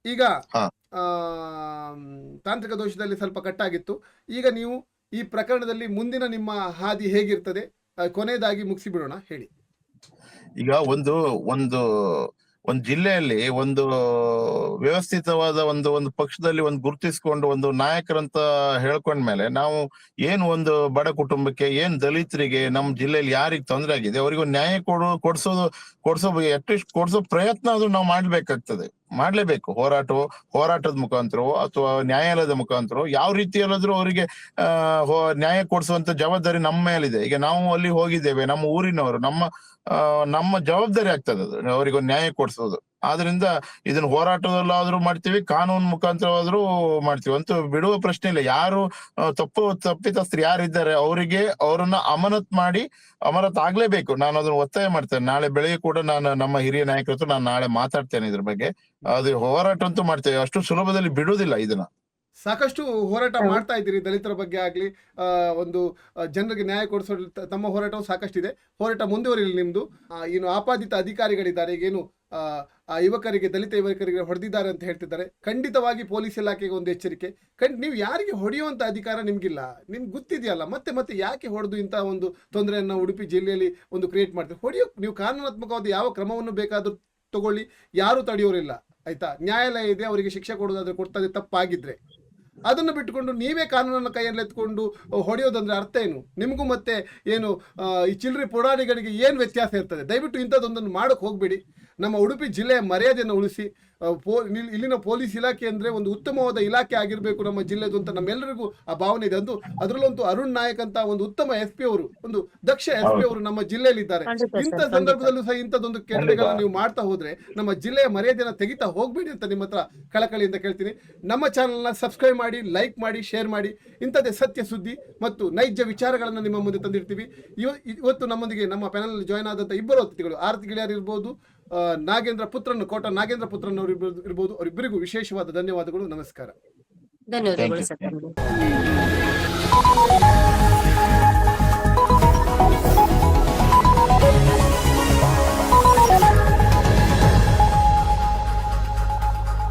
ಈಗ ಆ, ತಾಂತ್ರಿಕ ದೋಷದಲ್ಲಿ ಸ್ವಲ್ಪ ಕಟ್ಟಾಗಿತ್ತು. ಈಗ ನೀವು ಈ ಪ್ರಕರಣದಲ್ಲಿ ಮುಂದಿನ ನಿಮ್ಮ ಹಾದಿ ಹೇಗಿರ್ತದೆ ಕೊನೆಯದಾಗಿ ಮುಗಿಸಿ ಬಿಡೋಣ ಹೇಳಿ. ಈಗ ಒಂದು ಒಂದು ಒಂದು ಜಿಲ್ಲೆಯಲ್ಲಿ ಒಂದು ವ್ಯವಸ್ಥಿತವಾದ ಒಂದು ಒಂದು ಪಕ್ಷದಲ್ಲಿ ಒಂದು ಗುರುತಿಸಿಕೊಂಡು ಒಂದು ನಾಯಕರಂತ ಹೇಳ್ಕೊಂಡ್ಮೇಲೆ ನಾವು ಏನು ಒಂದು ಬಡ ಕುಟುಂಬಕ್ಕೆ, ಏನ್ ದಲಿತರಿಗೆ ನಮ್ಮ ಜಿಲ್ಲೆಯಲ್ಲಿ ಯಾರಿಗೆ ತೊಂದರೆ ಆಗಿದೆ, ಅವರಿಗೂ ನ್ಯಾಯ ಕೊಡು, ಕೊಡ್ಸೋದು, ಕೊಡ್ಸೋ ಅಟ್ಲೀಸ್ಟ್ ಕೊಡ್ಸೋ ಪ್ರಯತ್ನ ಅದು ನಾವು ಮಾಡ್ಬೇಕಾಗ್ತದೆ. ಮಾಡ್ಲೇಬೇಕು. ಹೋರಾಟ ಹೋರಾಟದ ಮುಖಾಂತರ ಅಥವಾ ನ್ಯಾಯಾಲಯದ ಮುಖಾಂತರ ಯಾವ ರೀತಿಯಲ್ಲಾದ್ರೂ ಅವರಿಗೆ ನ್ಯಾಯ ಕೊಡಿಸುವಂತ ಜವಾಬ್ದಾರಿ ನಮ್ಮ ಮೇಲಿದೆ. ಈಗ ನಾವು ಅಲ್ಲಿ ಹೋಗಿದ್ದೇವೆ, ನಮ್ಮ ಊರಿನವರು, ನಮ್ಮ ನಮ್ಮ ಜವಾಬ್ದಾರಿ ಆಗ್ತದೆ ಅದು. ಅವರಿಗೊಂದು ನ್ಯಾಯ ಕೊಡಿಸೋದು. ಆದ್ರಿಂದ ಇದನ್ನ ಹೋರಾಟದಲ್ಲಾದ್ರೂ ಮಾಡ್ತೀವಿ, ಕಾನೂನು ಮುಖಾಂತರವಾದ್ರೂ ಮಾಡ್ತೀವಿ ಅಂತೂ ಬಿಡುವ ಪ್ರಶ್ನೆ ಇಲ್ಲ. ಯಾರು ತಪ್ಪು, ತಪ್ಪಿತಸ್ಥರು ಯಾರಿದ್ದಾರೆ ಅವರಿಗೆ ಅವರನ್ನ ಅಮಾನತ್ ಮಾಡಿ ಅಮಾನತ್ ಆಗ್ಲೇಬೇಕು. ನಾನು ಅದನ್ನ ಒತ್ತಾಯ ಮಾಡ್ತೇನೆ. ನಾಳೆ ಬೆಳಿಗ್ಗೆ ಕೂಡ ನಾನು ನಮ್ಮ ಹಿರಿಯ ನಾಯಕರ ಹತ್ರ ನಾನು ನಾಳೆ ಮಾತಾಡ್ತೇನೆ ಇದ್ರ ಬಗ್ಗೆ. ಅದು ಹೋರಾಟ ಅಂತೂ ಮಾಡ್ತೇವೆ. ಅಷ್ಟು ಸುಲಭದಲ್ಲಿ ಬಿಡುವುದಿಲ್ಲ ಇದನ್ನ. ಸಾಕಷ್ಟು ಹೋರಾಟ ಮಾಡ್ತಾ ಇದ್ದೀರಿ ದಲಿತರ ಬಗ್ಗೆ ಆಗ್ಲಿ ಒಂದು ಜನರಿಗೆ ನ್ಯಾಯ ಕೊಡಿಸೋ ತಮ್ಮ ಹೋರಾಟವು ಸಾಕಷ್ಟಿದೆ. ಹೋರಾಟ ಮುಂದುವರಿಲಿ ನಿಮ್ದು. ಆ, ಏನು ಆಪಾದಿತ ಅಧಿಕಾರಿಗಳಿದ್ದಾರೆ ಏನು ಆ, ಯುವಕರಿಗೆ ದಲಿತ ಯುವಕರಿಗೆ ಹೊಡೆದಿದ್ದಾರೆ ಅಂತ ಹೇಳ್ತಿದ್ದಾರೆ. ಖಂಡಿತವಾಗಿ ಪೊಲೀಸ್ ಇಲಾಖೆಗೆ ಒಂದು ಎಚ್ಚರಿಕೆ. ಖಂಡ್ ನೀವು ಯಾರಿಗೆ ಹೊಡೆಯುವಂತ ಅಧಿಕಾರ ನಿಮ್ಗಿಲ್ಲ? ನಿಮ್ಗೆ ಗೊತ್ತಿದೆಯಲ್ಲ ಮತ್ತೆ ಮತ್ತೆ ಯಾಕೆ ಹೊಡೆದು ಇಂಥ ಒಂದು ತೊಂದರೆಯನ್ನ ಉಡುಪಿ ಜಿಲ್ಲೆಯಲ್ಲಿ ಒಂದು ಕ್ರಿಯೇಟ್ ಮಾಡ್ತೀವಿ ಹೊಡೆಯೋ ನೀವು ಕಾನೂನಾತ್ಮಕವಾದ ಯಾವ ಕ್ರಮವನ್ನು ಬೇಕಾದ್ರೂ ತಗೊಳ್ಳಿ ಯಾರು ತಡೆಯೋರಿಲ್ಲ ಆಯ್ತಾ? ನ್ಯಾಯಾಲಯ ಇದೆ ಅವರಿಗೆ ಶಿಕ್ಷೆ ಕೊಡೋದಾದ್ರೆ ಕೊಡ್ತದೆ ತಪ್ಪಾಗಿದ್ರೆ. ಅದನ್ನು ಬಿಟ್ಟುಕೊಂಡು ನೀವೇ ಕಾನೂನನ್ನು ಕೈಯಲ್ಲಿ ಎತ್ಕೊಂಡು ಹೊಡೆಯೋದಂದ್ರೆ ಅರ್ಥ ಏನು? ನಿಮಗೂ ಮತ್ತೆ ಏನು ಈ ಚಿಲ್ಲರೆ ಪುಡಾರಿಗಳಿಗೆ ಏನು ವ್ಯತ್ಯಾಸ ಇರ್ತದೆ? ದಯವಿಟ್ಟು ಇಂಥದ್ದೊಂದನ್ನು ಮಾಡೋಕೆ ಹೋಗಬೇಡಿ. ನಮ್ಮ ಉಡುಪಿ ಜಿಲ್ಲೆಯ ಮರ್ಯಾದೆಯನ್ನು ಉಳಿಸಿ ಪೋ ಇಲ್ಲಿನ ಪೊಲೀಸ್ ಇಲಾಖೆ ಅಂದರೆ ಒಂದು ಉತ್ತಮವಾದ ಇಲಾಖೆ ಆಗಿರಬೇಕು ನಮ್ಮ ಜಿಲ್ಲೆದು ಅಂತ ನಮ್ಮೆಲ್ಲರಿಗೂ ಆ ಭಾವನೆ ಇದೆ. ಅಂದು ಅದರಲ್ಲಂತೂ ಅರುಣ್ ನಾಯಕ್ ಅಂತ ಒಂದು ಉತ್ತಮ ಎಸ್ ಪಿ ಅವರು ಒಂದು ದಕ್ಷ ಎಸ್ ಪಿ ಅವರು ನಮ್ಮ ಜಿಲ್ಲೆಯಲ್ಲಿ ಇದ್ದಾರೆ ಇಂಥ ಸಂದರ್ಭದಲ್ಲೂ ಸಹ ಇಂಥದ್ದೊಂದು ಕೆಟ್ಟಗಳನ್ನ ನೀವು ಮಾಡ್ತಾ ಹೋದ್ರೆ ನಮ್ಮ ಜಿಲ್ಲೆಯ ಮರ್ಯಾದೆಯನ್ನು ತೆಗಿತಾ ಹೋಗ್ಬೇಡಿ ಅಂತ ನಿಮ್ಮ ಹತ್ರ ಅಂತ ಕೇಳ್ತೀನಿ. ನಮ್ಮ ಚಾನಲ್ನ ಸಬ್ಸ್ಕ್ರೈಬ್ ಮಾಡಿ ಲೈಕ್ ಮಾಡಿ ಶೇರ್ ಮಾಡಿ. ಇಂಥದ್ದೇ ಸತ್ಯ ಸುದ್ದಿ ಮತ್ತು ನೈಜ ವಿಚಾರಗಳನ್ನು ನಿಮ್ಮ ಮುಂದೆ ತಂದಿರ್ತೀವಿ. ಇವ- ಇವತ್ತು ನಮ್ಮೊಂದಿಗೆ ನಮ್ಮ ಪ್ಯಾನಲ್ ಜಾಯ್ನ್ ಆದಂತ ಇಬ್ಬರು ಅತಿಥಿಗಳು ಆರತಿ ಗೆಳೆಯರು ಇರ್ಬೋದು ನಾಗೇಂದ್ರ ಪುತ್ರನ್ ಕೋಟ ನಾಗೇಂದ್ರ ಪುತ್ರನ್ ಅವರು ಇರ್ಬೋದು. ಅವರಿಬ್ಬರಿಗೂ ವಿಶೇಷವಾದ ಧನ್ಯವಾದಗಳು. ನಮಸ್ಕಾರ. ಧನ್ಯವಾದಗಳು